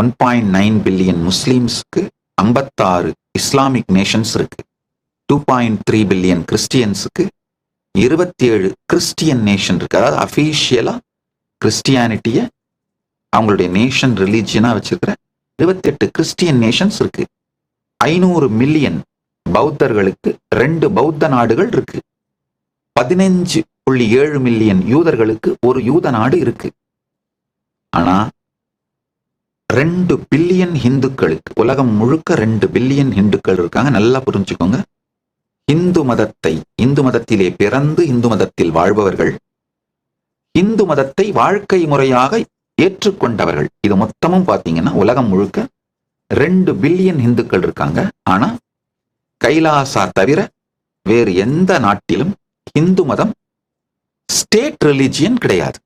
One point nine billion முஸ்லீம்ஸ்க்கு ஐம்பத்தாறு Islamic nations இருக்கு. டூ பாயிண்ட் த்ரீ பில்லியன் கிறிஸ்டியன்ஸுக்கு இருபத்தி ஏழு கிறிஸ்டியன் நேஷன் இருக்கு. அதாவது அஃபீஷியலா கிறிஸ்டியானிட்டிய அவங்களுடைய நேஷன் ரிலீஜியனா வச்சிருக்கிற இருபத்தெட்டு கிறிஸ்டியன் நேஷன்ஸ் இருக்கு. ஐநூறு மில்லியன் பௌத்தர்களுக்கு ரெண்டு பௌத்த நாடுகள் இருக்கு. பதினஞ்சு புள்ளி ஏழு மில்லியன் யூதர்களுக்கு ஒரு யூத நாடு இருக்கு ஆனா ரெண்டு பில்லியன் ஹிந்துக்களுக்கு உலகம் முழுக்க ரெண்டு பில்லியன் ஹிந்துக்கள் இருக்காங்க. நல்லா புரிஞ்சுக்கோங்க. இந்து மதத்தை இந்து மதத்திலே பிறந்து இந்து மதத்தில் வாழ்பவர்கள். இந்து மதத்தை வாழ்க்கை முறையாக ஏற்றுக்கொண்டவர்கள். இது மொத்தமும் பாத்தீங்கன்னா உலகம் முழுக்க ரெண்டு பில்லியன் இந்துக்கள் இருக்காங்க. ஆனா கைலாசா தவிர வேறு எந்த நாட்டிலும் இந்து மதம் ஸ்டேட் ரிலிஜியன் கிடையாது.